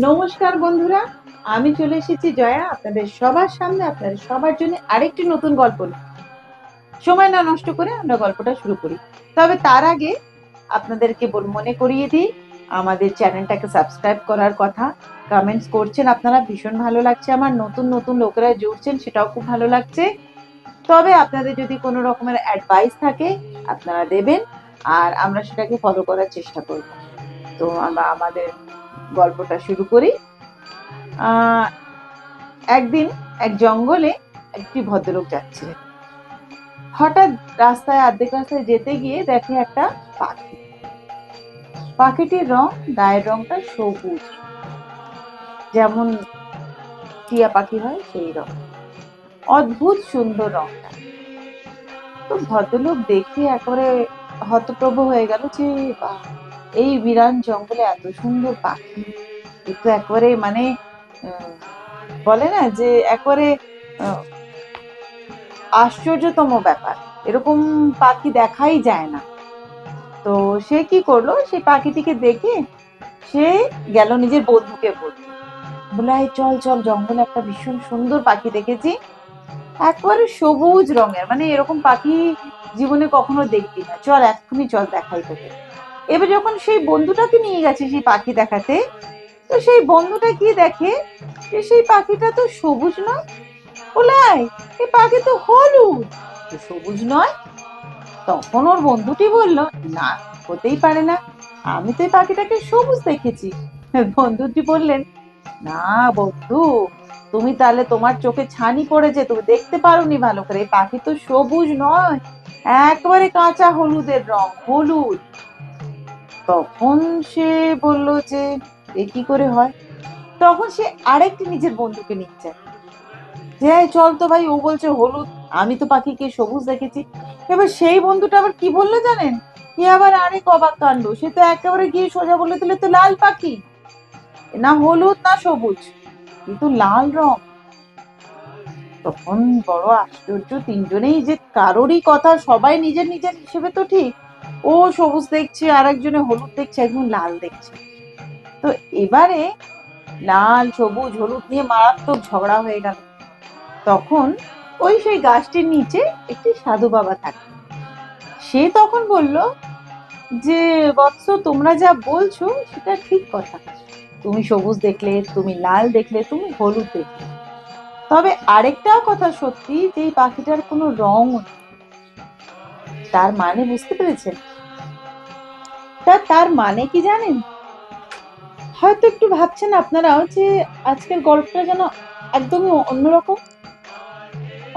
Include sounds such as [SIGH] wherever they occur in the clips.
নমস্কার বন্ধুরা, আমি চলে এসেছি জয়া, আপনাদের সবার সামনে, আপনাদের সবার জন্য আরেকটি নতুন গল্প সময় না নষ্ট করে আমরা গল্পটা শুরু করি। তবে তার আগে আপনাদেরকে বল মনে করিয়ে দিই, আমাদের চ্যানেলটাকে সাবস্ক্রাইব করার কথা। কমেন্টস করছেন আপনারা, ভীষণ ভালো লাগছে আমার। নতুন নতুন লোকেরা জুড়ছেন, সেটাও খুব ভালো লাগছে। তবে আপনাদের যদি কোনো রকমের অ্যাডভাইস থাকে, আপনারা দেবেন, আর আমরা সেটাকে ফলো করার চেষ্টা করব। তো আমরা আমাদের গল্পটা শুরু করি। একদিন এক জঙ্গলে একটি ভদ্রলোক যাচ্ছিলেন। হঠাৎ রাস্তায় অর্ধেক রাস্তায় যেতে গিয়ে দেখে একটা পাখি। পাখিটির রং, গায়ের রংটা সবুজ। যেমন টিয়া পাখি হয়, সেই রং। অদ্ভুত সুন্দর রংটা। তো ভদ্রলোক দেখে একেবারে হতপ্রভ হয়ে গেল যে, বাহ! এই বিরান জঙ্গলে এত সুন্দর পাখি, এ তো একবারে মানে বলে না যে একবারে আশ্চর্যতম ব্যাপার। এরকম পাখি দেখাই যায় না। তো সে কি করল? সেই পাখিটিকে দেখে সে গেল নিজের বন্ধুকে বলতে। বলে "এই চল চল, জঙ্গলে একটা ভীষণ সুন্দর পাখি দেখেছি। একবারে সবুজ রঙের। মানে এরকম পাখি জীবনে কখনো দেখবি না। চল, এক্ষুনি চল দেখাই তোকে। এবার যখন সেই বন্ধুটাকে নিয়ে গেছে সেই পাখি দেখাতে, তো সেই বন্ধুটা কি দেখে? যে সেই পাখিটা তো সবুজ নয়। ওলাই এই পাখি তো হলুদ। তো সবুজ নয়? তখন ওর বন্ধুটি বলল, না, হতেই পারে না। আমি তো এই পাখিটাকে সবুজ দেখেছি। বন্ধুটি বললেন, না বন্ধু, তুমি তাহলে তোমার চোখে ছানি পড়েছে। তুমি দেখতে পারোনি ভালো করে। এই পাখি তো সবুজ নয়। একবারে কাঁচা হলুদের রং, হলুদ। তখন সে বলল যে, এ কি করে হয়? তখন সে আরেকটি নিজের বন্ধুকে নিয়ে যায়। যে "এই চল তো ভাই। ও বলছে, হলুদ, আমি তো পাখিকে সবুজ দেখেছি। এবার সেই বন্ধুটা আবার কি বলল জানেন? কি আবার আরেক অবাক কাণ্ড। সে তো একেবারে গিয়ে সোজা বলে দিলে তো লাল পাখি। না হলুদ, না সবুজ কিন্তু লাল রং। তখন বড় আশ্চর্য, তিনজনেই যে কারোরই কথা সবাই নিজের নিজের হিসেবে তো ঠিক ও সবুজ দেখছে আর একজনে হলুদ দেখছে, একজন লাল দেখছে। তো এবারে লাল, সবুজ, হলুদ নিয়ে মারাত্মক ঝগড়া হয়ে গেল। তখন ওই সেই গাছটির নিচে একটি সাধু বাবা থাকে। সে তখন বলল, যে বৎস, তোমরা যা বলছো, সেটা ঠিক কথা। তুমি সবুজ দেখলে, তুমি লাল দেখলে, তুমি হলুদ দেখলে। তবে আরেকটাও কথা সত্যি, যে এই পাখিটার কোনো রং তার মানে বুঝতে পেরেছেন? তা তার মানে কি জানেন? হয়তো একটু ভাবছেন আপনারাও যে আজকের গল্পটা যেন একদমই অন্যরকম।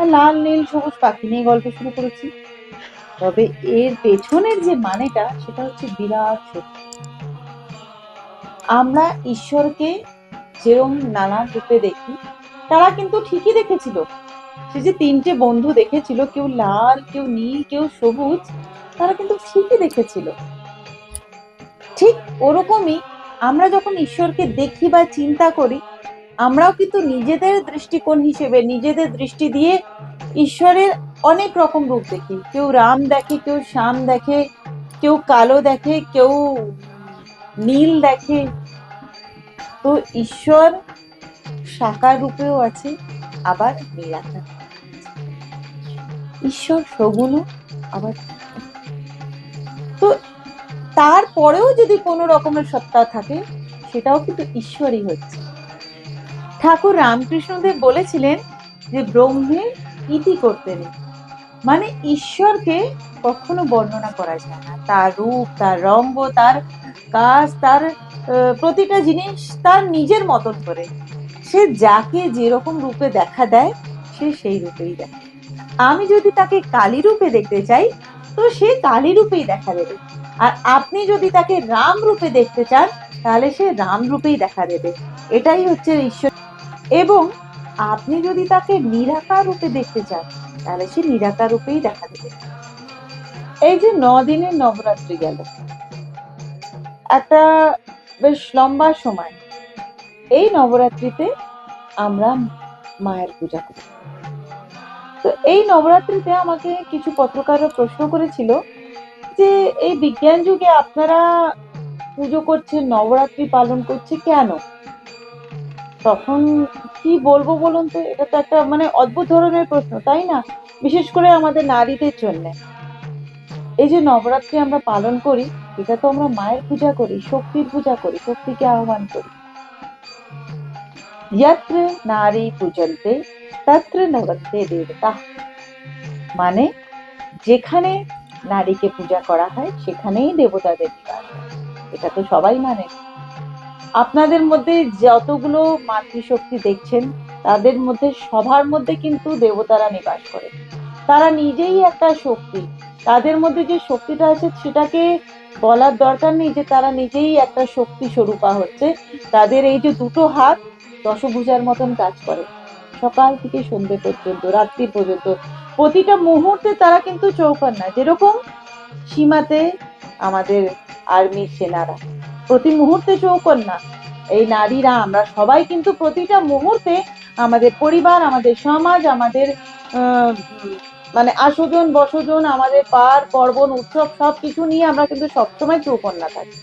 লাল, নীল, সবুজ পাখি নিয়ে গল্প শুরু করেছি। তবে এর পেছনের যে মানেটা, সেটা হচ্ছে বিরাট সত্যি আমরা ঈশ্বরকে যেরম নানা রূপে দেখি, তারা কিন্তু ঠিকই দেখেছিল। সে যে তিনটে বন্ধু দেখেছিল, কেউ লাল, কেউ নীল, কেউ সবুজ, তারা কিন্তু ঠিকই দেখেছিল। ঠিক ওরকমই আমরা যখন ঈশ্বরকে দেখি বা চিন্তা করি, আমরাও কিন্তু নিজেদের দৃষ্টিকোণ হিসেবে, নিজেদের দৃষ্টি দিয়ে ঈশ্বরের অনেক রকম রূপ দেখি। কেউ রাম দেখে, কেউ শ্যাম দেখে, কেউ কালো দেখে, কেউ নীল দেখে। তো ঈশ্বর সাকার রূপেও আছে, আবার নিরাকার ঈশ্বর সগুণ আবার তারপরেও যদি কোনো রকমের সত্তা থাকে, সেটাও কিন্তু ঈশ্বরই হচ্ছে। ঠাকুর রামকৃষ্ণদেব বলেছিলেন যে ব্রহ্মের ইতি করতে নেই। মানে ঈশ্বরকে কখনো বর্ণনা করা যায় না। তার রূপ, তার রঙ্গ, তার কাজ, তার প্রতিটা জিনিস তার নিজের মতন করে। সে যাকে যেরকম রূপে দেখা দেয়, সে সেই রূপেই দেখে আমি যদি তাকে কালী রূপে দেখতে চাই, তো সে কালী রূপেই দেখা দেবে। আর আপনি যদি তাকে রাম রূপে দেখতে চান, তাহলে সে রাম রূপেই দেখা দেবে। এটাই হচ্ছে ঈশ্বর। এবং আপনি যদি তাকে নিরাকার রূপে দেখতে চান, তাহলে সে নিরাকার রূপেই দেখা দেবে। এই যে ন দিনের নবরাত্রি গেল। একটা বেশ লম্বা সময়। এই নবরাত্রিতে আমরা মায়ের পূজা করি। তো এই নবরাত্রিতে আমাকে কিছু পত্রকাররা প্রশ্ন করেছিল যে এই বিজ্ঞান যুগে আপনারা পুজো করছেন, নবরাত্রি পালন করছে কেন? তখন কি বলব বলুন তো? এটা তো একটা মানে অদ্ভুত ধরনের প্রশ্ন, তাই না? বিশেষ করে আমাদের নারীদের জন্য। এই যে নবরাত্রি আমরা পালন করি, এটা তো আমরা মায়ের পূজা করি, শক্তির পূজা করি, শক্তিকে আহ্বান করি। যত্র নারী পূজন্তে, তত্র নবত্রে দেবতা। মানে যেখানে নারীকে পূজা করা হয়, সেখানেই দেবতাদের নিবাস। এটা তো সবাই মানে। আপনাদের মধ্যে যতগুলো মাতৃশক্তি দেখছেন, তাদের মধ্যে সবার মধ্যে কিন্তু দেবতারা নিবাস করে। তারা নিজেই একটা শক্তি। তাদের মধ্যে যে শক্তিটা আছে, সেটাকে বলার দরকার নেই যে তারা নিজেই একটা শক্তি স্বরূপা হচ্ছে। তাদের এই যে দুটো হাত, দশভুজার মতন কাজ করে। সকাল থেকে সন্ধ্যে পর্যন্ত, রাত্রি পর্যন্ত প্রতিটা মুহূর্তে তারা কিন্তু চৌকান্না যেরকম সীমাতে আমাদের আর্মির সেনারা, প্রতি মুহূর্তে চৌকন্যা। এই নারীরা, আমরা সবাই কিন্তু প্রতিটা মুহূর্তে আমাদের পরিবার, আমাদের সমাজ, আমাদের মানে আসজন বসজন, আমাদের পার, পর্বণ, উৎসব সব কিছু নিয়ে আমরা কিন্তু সবসময় চৌকন্যা থাকি।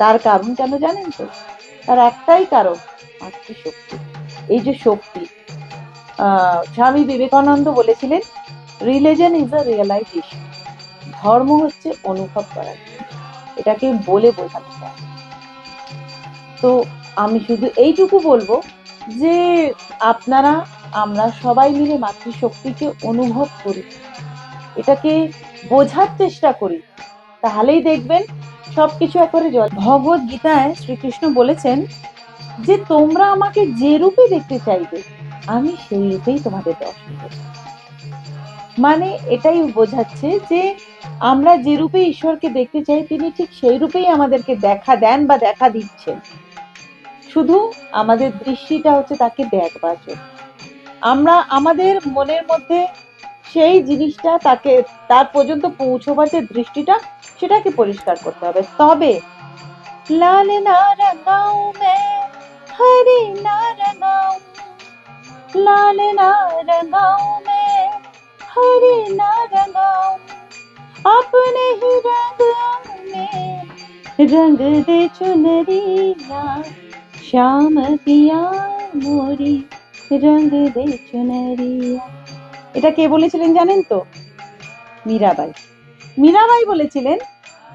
তার কারণ কেন জানেন তো? তার একটাই কারণ মাতৃশক্তি এই যে শক্তি স্বামী বিবেকানন্দ বলেছিলেন রিলিজন ইজ আ রিয়েলাইজেশন ধর্ম হচ্ছে অনুভব করা। এটাকে বলে বোঝানো যায়। তো আমি শুধু এইটুকু বলব যে, আপনারা, আমরা সবাই মিলে মাতৃশক্তিকে অনুভব করি। এটাকে বোঝার চেষ্টা করি। তাহলেই দেখবেন সবকিছু একবারে জল ভগবত গীতায় শ্রীকৃষ্ণ বলেছেন যে, তোমরা আমাকে যে রূপে দেখতে চাইবে আমি সেই রূপেই তোমাদের দর্শন করব মানে এটাই বোঝাচ্ছে যে আমরা যে রূপে ঈশ্বরকে দেখতে চাই, তিনি ঠিক সেই রূপেই আমাদেরকে দেখা দেন বা দেখা দিচ্ছেন। শুধু আমাদের দৃষ্টিটা হচ্ছে তাকে দেখবার জন্য। আমরা আমাদের মনের মধ্যে সেই জিনিসটা তাকে, তার পর্যন্ত পৌঁছবার যে দৃষ্টিটা, সেটাকে পরিষ্কার করতে হবে। তবে লাল না রঙাও মে, হরে না রঙাও লাল না রঙাও মে हरे ना रंगाऊं अपने ही रंग में रंग दे चुनरिया श्याम पिया मोरी रंग दे चुनरिया এটা কে বলেছিলেন জানেন তো মীরাবাই মীরাবাই বলেছিলেন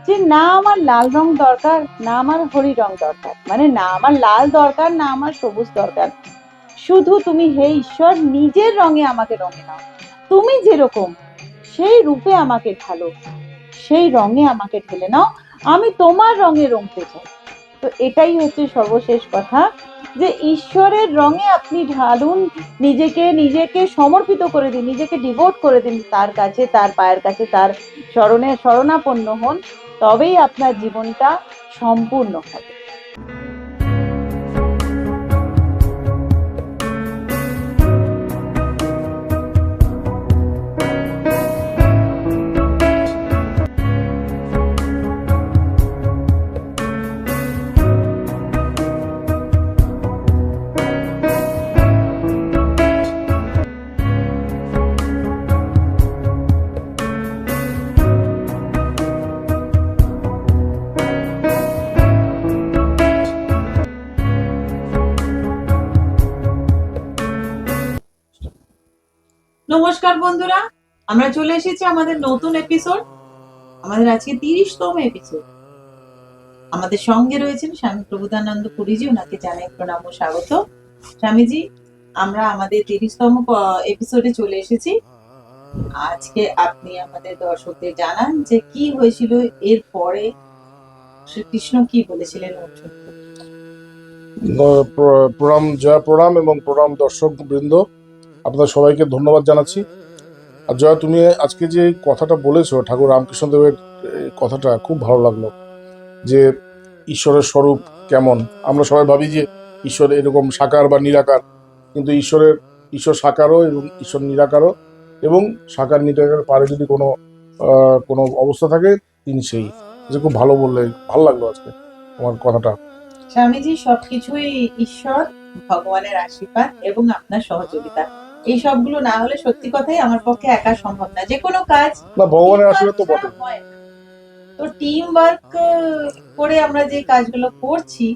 যে না আমার লাল রং দরকার না আমার হরি রং দরকার মানে না আমার লাল দরকার না আমার সবুজ দরকার শুধু তুমি হে ঈশ্বর, নিজের রঙে আমাকে রঙে নাও। তুমি যেরকম, সেই রূপে আমাকে ঢালো। সেই রঙে আমাকে ঢেলে নাও। আমি তোমার রঙে রঙতে চাই। তো এটাই হচ্ছে সর্বশেষ কথা, যে ঈশ্বরের রঙে আপনি ঢালুন, নিজেকে নিজেকে সমর্পিত করে দিন, নিজেকে ডিভোট করে দিন, তার কাছে, তার পায়ের কাছে, তার স্মরণে শরণাপন্ন হন, তবেই আপনার জীবনটা সম্পূর্ণ হবে। নমস্কার বন্ধুরা, আমরা চলে এসেছি আমাদের নতুন এপিসোড আমাদের আজকে তিরিশতম এপিসোড আমাদের সঙ্গে রয়েছেন স্বামী প্রভুদানন্দ পুরীজি, ওনাকে জানাই প্রণাম স্বাগত। স্বামীজি, আমরা আমাদের তিরিশতম এপিসোডে চলে এসেছি। আজকে আপনি আমাদের দর্শকদের জানান যে কি হয়েছিল এর পরে শ্রীকৃষ্ণ কি বলেছিলেন অর্জুনকে? ন- প্র- প্রণাম, জয়া প্রণাম এবং প্রণাম দর্শক বৃন্দ আপনাদের সবাইকে ধন্যবাদ জানাচ্ছি। আর জয়া, তুমি আজকে যে কথাটা বলেছ, ঠাকুর রামকৃষ্ণ দেবের কথাটা খুব ভালো লাগল। যে ঈশ্বরের স্বরূপ কেমন? আমরা সবাই ভাবি যে ঈশ্বর এরকম সাকার বা নিরাকার, কিন্তু ঈশ্বরের, ঈশ্বর সাকারও এবং ঈশ্বর নিরাকারও এবং সাকার নিরাকার পারে যদি কোনো কোনো অবস্থা থাকে, তিনি সেই। যে খুব ভালো বললে ভালো লাগল আজকে আমার কথাটা। স্বামীজি, সবকিছুই ঈশ্বর, ভগবানের আশীর্বাদ এবং আপনার সহযোগিতা। এই সবগুলো না হলে সত্যি কথাই আমার পক্ষে একা সম্ভব না। যে কোনো কাজ না ভগবানের আশীর্বাদ তো বটে। তো টিম ওয়ার্ক করে আমরা যে কাজগুলো করছি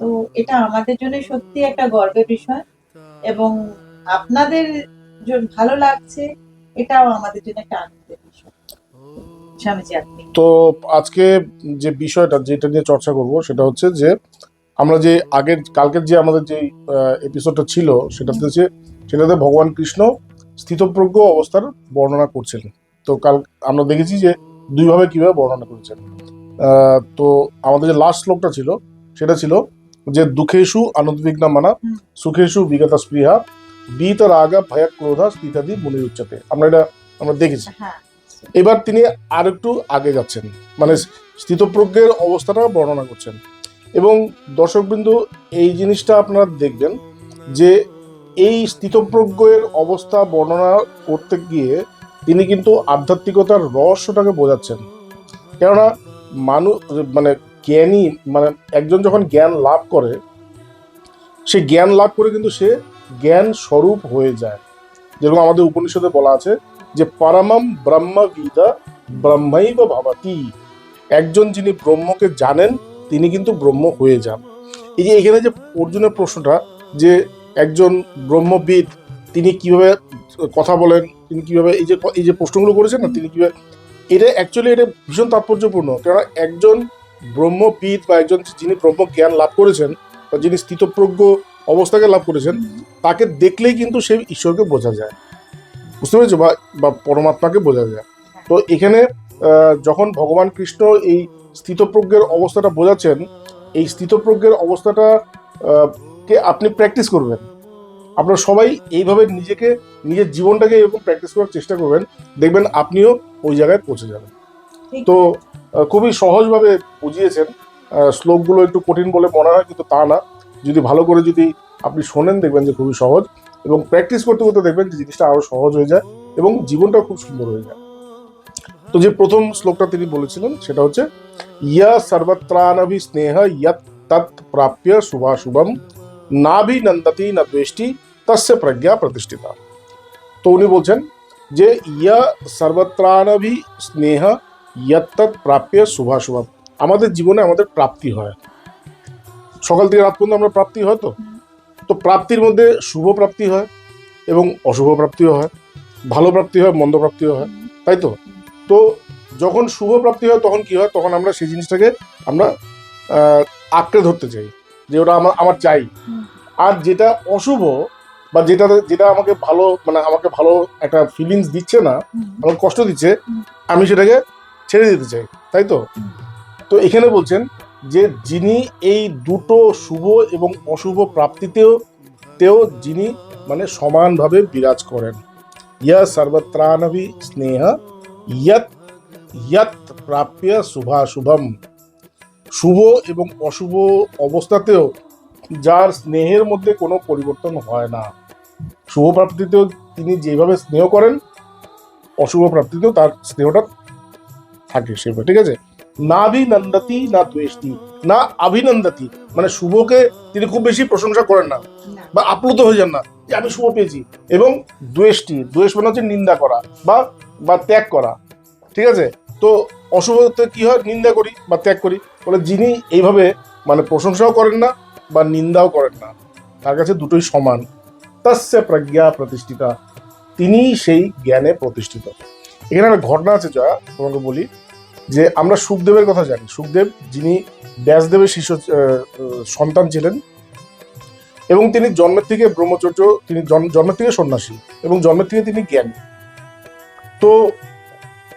তো এটা আমাদের জন্য সত্যি একটা গর্বের বিষয় এবং আপনাদের ভালো লাগছে এটাও আমাদের জন্য একটা আনন্দের বিষয়। তো আজকে যে বিষয়টা যেটা নিয়ে চর্চা করব সেটা হচ্ছে যে আমরা যে আগের কালকের যে আমাদের যে এপিসোডটা ছিল সেটাতে যে সেটাতে ভগবান কৃষ্ণ স্থিতপ্রজ্ঞ অবস্থার বর্ণনা করছেন তো কাল আমরা দেখেছি যে দুইভাবে কীভাবে বর্ণনা করেছেন। তো আমাদের যে লাস্ট শ্লোকটা ছিল সেটা ছিল যে দুঃখেশু আনন্দবিঘ্না মানা। সুখেশু বিগত স্পৃহা বীত রাগা ভয়া ক্রোধা স্থিতাদি মুনির উচ্চতে আমরা এটা আমরা দেখেছি। হ্যাঁ। এবার তিনি আর একটু আগে যাচ্ছেন। মানে স্থিতপ্রজ্ঞের অবস্থাটা বর্ণনা করছেন। এবং দর্শকবৃন্দ এই জিনিসটা আপনারা দেখবেন যে এই স্থিতপ্রজ্ঞের অবস্থা বর্ণনা করতে গিয়ে তিনি কিন্তু আধ্যাত্মিকতার রহস্যটাকে বোঝাচ্ছেন। কেননা মানুষ মানে জ্ঞানী মানে একজন যখন জ্ঞান লাভ করে, সে জ্ঞান লাভ করে কিন্তু সে জ্ঞান স্বরূপ হয়ে যায়। যেরকম আমাদের উপনিষদে বলা আছে যে, পরমম ব্রহ্মবিদা বা ভবতি। একজন যিনি ব্রহ্মকে জানেন, তিনি কিন্তু ব্রহ্ম হয়ে যান। এই যে এখানে যে অর্জুনের প্রশ্নটা, যে একজন ব্রহ্মবিদ, তিনি কীভাবে কথা বলেন, তিনি কীভাবে এই যে এই যে প্রশ্নগুলো করেছেন না, তিনি কীভাবে, এটা অ্যাকচুয়ালি এটা ভীষণ তাৎপর্যপূর্ণ। কেননা একজন ব্রহ্মবিদ বা একজন যিনি ব্রহ্ম জ্ঞান লাভ করেছেন বা যিনি স্থিতপ্রজ্ঞ অবস্থাকে লাভ করেছেন, তাকে দেখলেই কিন্তু সেই ঈশ্বরকে বোঝা যায়। বুঝতে পেরেছ? বা বা পরমাত্মাকে বোঝা যায়। তো এখানে যখন ভগবান কৃষ্ণ এই স্থিতপ্রজ্ঞের অবস্থাটা বোঝাচ্ছেন, এই স্থিতপ্রজ্ঞের অবস্থাটা কে আপনি প্র্যাকটিস করবেন। আপনারা সবাই এইভাবে নিজেকে নিজের জীবনটাকে এরকম প্র্যাকটিস করার চেষ্টা করবেন দেখবেন আপনিও ওই জায়গায় পৌঁছে যাবেন। তো খুবই সহজভাবে বুঝিয়েছেন শ্লোকগুলো একটু কঠিন বলে মনে হয় কিন্তু তা না। যদি ভালো করে যদি আপনি শোনেন দেখবেন যে খুবই সহজ এবং প্র্যাকটিস করতে করতে দেখবেন যে জিনিসটা আরও সহজ হয়ে যায় এবং জীবনটা খুব সুন্দর হয়ে যায়। তো যে প্রথম শ্লোকটা তিনি বলেছিলেন সেটা হচ্ছে ইয়া সর্বত্রানভি স্নেহ ইয়ত তৎ প্রাপ্য শুভাশুভম নাভি নন্দতি না দ্বেষ্টি তস্য প্রজ্ঞা প্রতিষ্ঠিতা। তো উনি বলছেন যে, ইয়া সর্বত্রানভি স্নেহ ইয়ত্তৎ প্রাপ্য শুভাশুভম। আমাদের জীবনে আমাদের প্রাপ্তি হয়। সকাল থেকে রাত পর্যন্ত আমরা প্রাপ্তি হয় তো? তো প্রাপ্তির মধ্যে শুভ প্রাপ্তি হয় এবং অশুভ প্রাপ্তিও হয়, ভালো প্রাপ্তি হয়, মন্দ প্রাপ্তিও হয়, তাই তো? তো যখন শুভ প্রাপ্তি হয় তখন কি হয়? তখন আমরা সেই জিনিসটাকে আমরা আঁকড়ে ধরতে চাই। যে ওটা আমার আমার চাই। আর যেটা অশুভ বা যেটা যেটা আমাকে ভালো মানে আমাকে ভালো একটা ফিলিংস দিচ্ছে না। আমাকে কষ্ট দিচ্ছে আমি সেটাকে ছেড়ে দিতে চাই তাই তো? তো এখানে বলছেন যে যিনি এই দুটো শুভ এবং অশুভ প্রাপ্তিতেও তেও যিনি মানে সমানভাবে বিরাজ করেন। ইয়া সর্বত্রানভি স্নেহ ইয়ত ইয়ত প্রাপ্য শুভাশুভম। শুভ এবং অশুভ অবস্থাতেও যার স্নেহের মধ্যে কোনো পরিবর্তন হয় না। শুভ প্রাপ্তিতেও তিনি যেভাবে স্নেহ করেন অশুভ প্রাপ্তিতেও তার স্নেহটা থাকে সেভাবে ঠিক আছে? না নন্দতি না দ্বেষ্টি না অভিনন্দতি মানে শুভকে তিনি খুব বেশি প্রশংসা করেন না না। বা আপ্লুত হয়ে যান না যে আমি শুভ পেয়েছি। এবং দ্বেষ্টি দ্বেষ মানে হচ্ছে নিন্দা করা বা বা ত্যাগ করা ঠিক আছে? তো অশুভতে কি হয়? নিন্দা করি বা ত্যাগ করি। বলে যিনি এইভাবে মানে প্রশংসাও করেন না বা নিন্দাও করেন না তার কাছে দুটোই সমান। তস্য প্রজ্ঞা প্রতিষ্ঠিতা। তিনি সেই জ্ঞানে প্রতিষ্ঠিত। এখানে একটা ঘটনা আছে যা তোমাকে বলি যে আমরা সুখদেবের কথা জানি। সুখদেব যিনি ব্যাসদেবের আহ, সন্তান ছিলেন এবং তিনি জন্মের থেকে ব্রহ্মচর্য তিনি জন- জন্মের থেকে সন্ন্যাসী এবং জন্মের থেকে তিনি জ্ঞানী। তো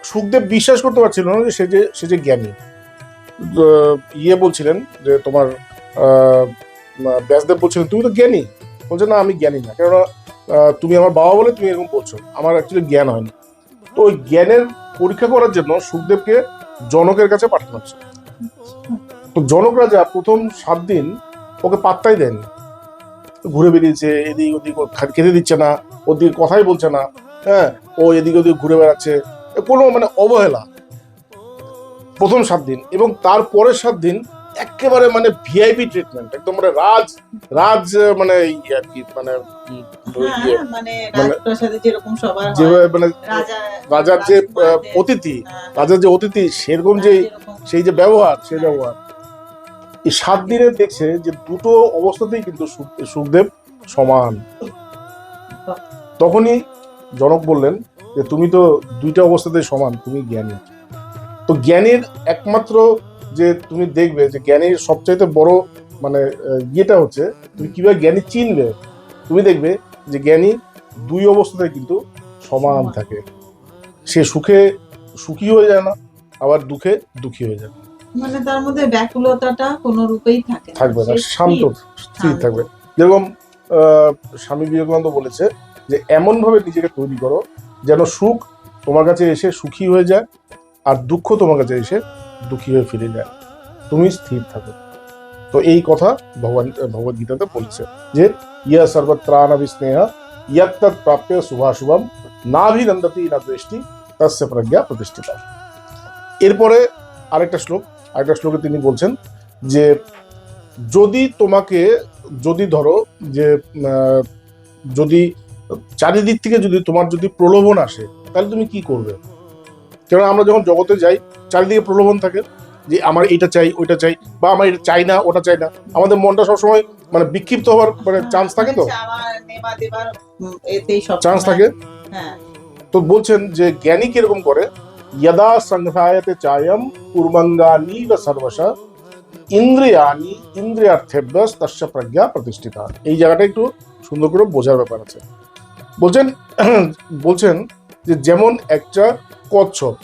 সুখদেব বিশ্বাস করতে পারছিল না যে সে যে সে যে জ্ঞানী। ইয়ে বলছিলেন যে তোমার ব্যাসদেব বলছিলেন, তুমি তো জ্ঞানী। বলছে, না, আমি জ্ঞানী না। কেননা তুমি আমার বাবা বলে তুমি এরকম বলছো। আমার অ্যাকচুয়ালি জ্ঞান হয়নি তো ওই জ্ঞানের পরীক্ষা করার জন্য সুখদেবকে জনকের কাছে পাঠানো হচ্ছে। তো জনক রাজা প্রথম সাত দিন ওকে পাত্তাই দেয়নি ঘুরে বেরিয়েছে এদিক ওদিক খেতে দিচ্ছে না ওদিকে কথাই বলছে না। হ্যাঁ ও এদিক ওদিক ঘুরে বেড়াচ্ছে। কোনো মানে অবহেলা। প্রথম সাত দিন এবং তারপরের সাত দিন একেবারে মানে ভিআইপি ট্রিটমেন্ট একদম মানে রাজ রাজ মানে আর কি মানে উম, ইয়ে, হ্যাঁ, মানে মানে- হয়, মানে রাজা রাজার যে অতিথি হ্যাঁ, রাজার যে অতিথি সেরকম যে সেই যে ব্যবহার সেই ব্যবহার। এই সাত দিনে দেখছে যে দুটো অবস্থাতেই কিন্তু সুখ- সুখদেব সমান। তখনই জনক বললেন যে তুমি তো দুইটা অবস্থাতেই সমান তুমি জ্ঞানী। তো জ্ঞানীর একমাত্র যে তুমি দেখবে যে জ্ঞানীর সবচাইতে বড় মানে ইয়েটা হচ্ছে তুমি কীভাবে জ্ঞানী চিনবে? তুমি দেখবে যে জ্ঞানী দুই অবস্থাতে কিন্তু সমান। থাকে। সে সুখে সুখী হয়ে যায় না আবার দুঃখে দুঃখী হয়ে যায়। মানে তার মধ্যে ব্যাকুলতাটা কোনো রূপেই থাকে থাকবে না শান্ত স্থির থাকবে। যেরকম আহ, স্বামী বিবেকানন্দ বলেছে যে এমন ভাবে নিজেকে তৈরি করো যেন সুখ তোমার কাছে এসে সুখী হয়ে যায় আর দুঃখ তোমার কাছে এসে দুঃখী হয়ে ফিরে যায়। তুমি স্থির থাকো। তো এই কথা ভগবান ভগবদ্গীতাতে বলছে যে, ইয়া সর্বত্রাণ বিস্নেহ ইয়াত্ত প্রাপ্য শুভাশুভম, নাভিনন্দতি না দৃষ্টি, তস্য প্রজ্ঞা প্রতিষ্ঠিতা। এরপরে আরেকটা শ্লোক, আরেকটা শ্লোকে তিনি বলছেন যে, যদি তোমাকে, যদি ধরো যে যদি চারিদিক থেকে যদি তোমার যদি প্রলোভন আসে, তাহলে তুমি কি করবে? কারণ আমরা যখন জগতে যাই, চারিদিকে প্রলোভন থাকে যে আমার এটা চাই, ওইটা চাই, বা আমার এটা চাই না, ওটা চাই না। আমাদের মনটা সবসময় মানে বিক্ষিপ্ত হওয়ার মানে চান্স থাকে তো? চান্স থাকে? তো বলছেন যে জ্ঞানী কীরকম করে? যদা সংঘায়তে চায়ম কুর্মঙ্গানি বা সর্বশা ইন্দ্রিয়ানি ইন্দ্রিয়ার্থেভ্যস তস্য প্রজ্ঞা প্রতিষ্ঠিতা। এই জায়গাটা একটু সুন্দর করে বোঝার ব্যাপার আছে। বলছেন বলছেন যে যেমন একটা কচ্ছপ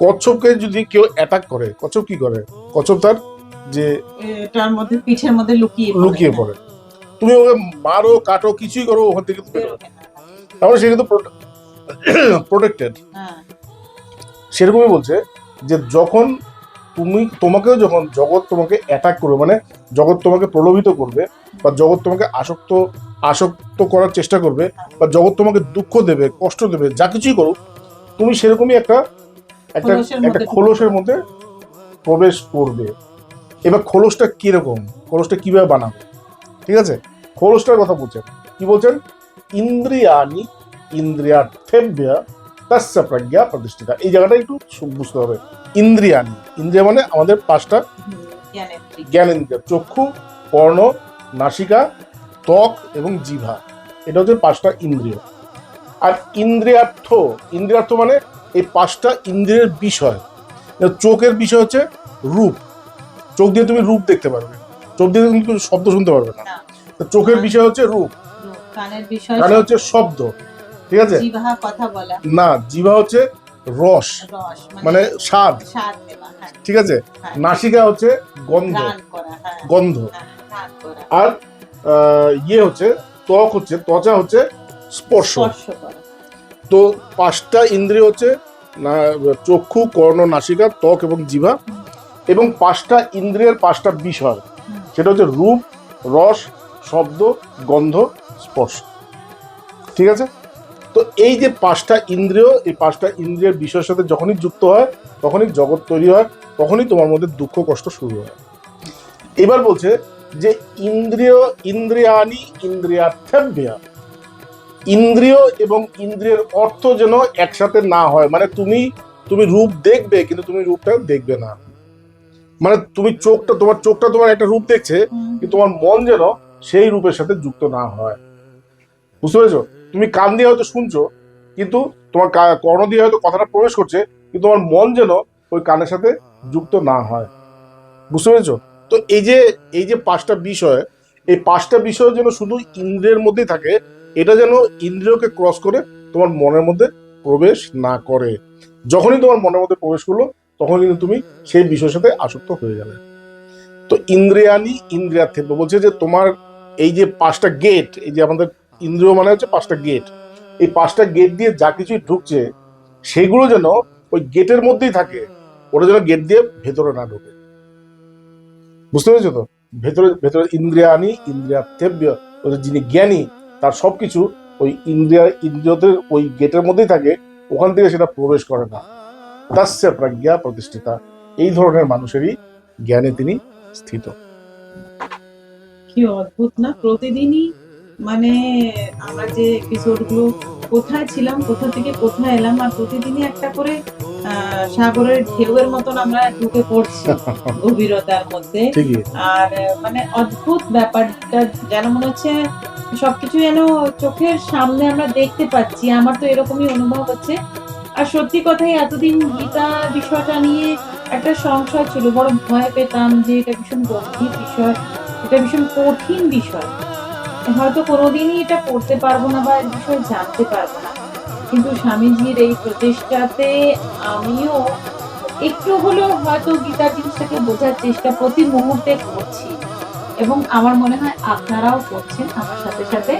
কচ্ছপকে যদি কেউ অ্যাটাক করে কচ্ছপ কি করে কচ্ছপ তার যে এটার মধ্যে পিঠের মধ্যে লুকিয়ে পড়ে। লুকিয়ে পড়ে তুমি ওকে মারো কাটো কিছুই করো ওখান থেকে। তাহলে সে কিন্তু প্রোটেক্টেড [CLEARS THROAT] হ্যাঁ সেরকমই বলছে যে যখন তুমি তোমাকেও যখন জগৎ তোমাকে অ্যাটাক করবে মানে জগৎ তোমাকে প্রলোভিত করবে বা জগৎ তোমাকে আসক্ত আসক্ত করার চেষ্টা করবে বা জগৎ তোমাকে দুঃখ দেবে কষ্ট দেবে যা কিছুই করো তুমি সেরকমই একটা একটা একটা খোলসের মধ্যে প্রবেশ করবে। এবার খোলসটা কীরকম? খোলসটা কীভাবে বানাবে? ঠিক আছে? খোলসটার কথা বলছেন। কি বলছেন? ইন্দ্রিয়ানি ইন্দ্রিয়ার্থেভ্য তস্য প্রজ্ঞা প্রতিষ্ঠিতা। এই জায়গাটা একটু বুঝতে হবে। ইন্দ্রিয়ানি ইন্দ্রিয়া মানে আমাদের পাঁচটা। জ্ঞানেন্দ্রিয়। চক্ষু কর্ণ নাসিকা ত্বক এবং জিভা এটা হচ্ছে পাঁচটা ইন্দ্রিয়। আর ইন্দ্রিয়ার্থ ইন্দ্রিয়ার্থ মানে এই পাঁচটা ইন্দ্রিয়ের বিষয়। চোখের বিষয় হচ্ছে রূপ। চোখ দিয়ে তুমি রূপ দেখতে পারবে। চোখ দিয়ে তুমি শব্দ শুনতে পারবে না। চোখের বিষয় হচ্ছে রূপ। কানে হচ্ছে শব্দ। ঠিক আছে? না জিভা হচ্ছে রস। রস মানে স্বাদ। হ্যাঁ। ঠিক আছে? হ্যাঁ। নাসিকা হচ্ছে গন্ধ। হ্যাঁ। গন্ধ। আর ইয়ে হচ্ছে ত্বক হচ্ছে ত্বচা হচ্ছে স্পর্শ। তো পাঁচটা ইন্দ্রিয় হচ্ছে না চক্ষু কর্ণ নাসিকা ত্বক এবং জিভা এবং পাঁচটা ইন্দ্রিয়ের পাঁচটা বিষয়। সেটা হচ্ছে রূপ রস শব্দ গন্ধ স্পর্শ। ঠিক আছে? তো এই যে পাঁচটা ইন্দ্রিয় এই পাঁচটা ইন্দ্রিয়ের বিষয়ের সাথে যখনই যুক্ত হয় তখনই জগৎ তৈরি হয় তখনই তোমার মধ্যে দুঃখ কষ্ট শুরু হয়। এবার বলছে যে ইন্দ্রিয় ইন্দ্রিয়ানি ইন্দ্রিয়ার্থেভ্য। ইন্দ্রিয় এবং ইন্দ্রিয়ের অর্থ যেন একসাথে না হয়। মানে তুমি তুমি রূপ দেখবে, কিন্তু তুমি রূপটা দেখবে না। মানে তুমি চোখটা, তোমার চোখটা তোমার একটা রূপ দেখছে, কিন্তু তোমার মন যেন সেই রূপের সাথে যুক্ত না হয়। বুঝতে পেরেছ? তুমি কান দিয়ে হয়তো শুনছো, কিন্তু তোমার কর্ণ দিয়ে হয়তো কথাটা প্রবেশ করছে, কিন্তু তোমার মন যেন ওই কানের সাথে যুক্ত না হয়। বুঝতে পেরেছ? তো এই যে এই যে পাঁচটা বিষয়, এই পাঁচটা বিষয় যেন শুধু ইন্দ্রিয়ের মধ্যেই থাকে, এটা যেন ইন্দ্রিয়কে ক্রস করে তোমার মনের মধ্যে প্রবেশ না করে। যখনই তোমার মনের মধ্যে প্রবেশ করল, তখন কিন্তু তুমি সেই বিষয়ের সাথে আসক্ত হয়ে যাবে তো ইন্দ্রিয়ানি ইন্দ্রিয়ার্থেব্য বলছে যে, তোমার এই যে পাঁচটা গেট এই যে আমাদের ইন্দ্রিয় মানে হচ্ছে পাঁচটা গেট এই পাঁচটা গেট দিয়ে যা কিছুই ঢুকছে, সেগুলো যেন ওই গেটের মধ্যেই থাকে। ওটা যেন গেট দিয়ে ভেতরে না ঢোকে। বুঝতে পেরেছ তো? ভেতরে ভেতরে ইন্দ্রিয়ানি ইন্দ্রিয়ার্থেব্য ওদের যিনি জ্ঞানী, তার সবকিছু ওই ইন্দ্রিয়া, ইন্দ্রিয়দের ওই গেটের মধ্যেই থাকে, ওখান থেকে সেটা প্রবেশ করে না। তাস্য প্রজ্ঞা প্রতিষ্ঠিতা। এই ধরনের মানুষেরই জ্ঞানে তিনি স্থিত। কি অদ্ভুত না? প্রতিদিনই মানে আমরা যে এপিসোডগুলো কোথায় ছিলাম, কোথা থেকে কোথায় এলাম, আর প্রতিদিনই একটা করে সাগরের ঢেউয়ের মতন আমরা ঢুকে পড়ছি [LAUGHS] গভীরতার মধ্যে। আর মানে অদ্ভুত ব্যাপারটা যেন মনে হচ্ছে সবকিছু যেন চোখের সামনে আমরা দেখতে পাচ্ছি। আমার তো এরকমই অনুভব হচ্ছে। আর সত্যি কথাই এতদিন গীতা বিষয়টা নিয়ে একটা সংশয় ছিল বড় ভয় পেতাম যে এটা ভীষণ গম্ভীর বিষয় এটা ভীষণ কঠিন বিষয়। হয়তো কোনোদিনই এটা পড়তে পারব না বা এর বিষয়ে জানতে পারব না। কিন্তু স্বামীজির এই প্রচেষ্টাতে আমিও একটু হলেও হয়তো গীতার জিনিসটাকে বোঝার চেষ্টা প্রতি মুহূর্তে করছি। এবং আমার মনে হয় আপনারাও করছেন আমার সাথে সাথে।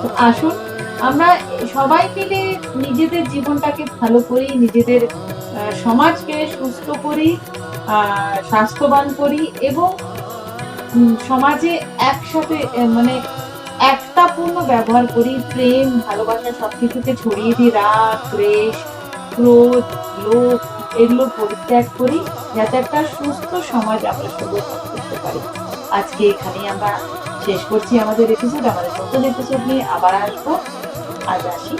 তো আসুন আমরা সবাই মিলে নিজেদের জীবনটাকে ভালো করি নিজেদের সমাজকে সুস্থ করি স্বাস্থ্যবান করি এবং সমাজে একসাথে আহ, মানে একতাপূর্ণ ব্যবহার করি, প্রেম, ভালোবাসা সবকিছুকে ছড়িয়ে দিই, রাগ দ্বেষ ক্রোধ, লোভ, এগুলো পরিত্যাগ করি, যাতে একটা সুস্থ সমাজ আমরা করতে পারি। আজকে এখানেই আমরা শেষ করছি আমাদের এপিসোড আমাদের নতুন এপিসোড নিয়ে আবার আসব। আজ আসি।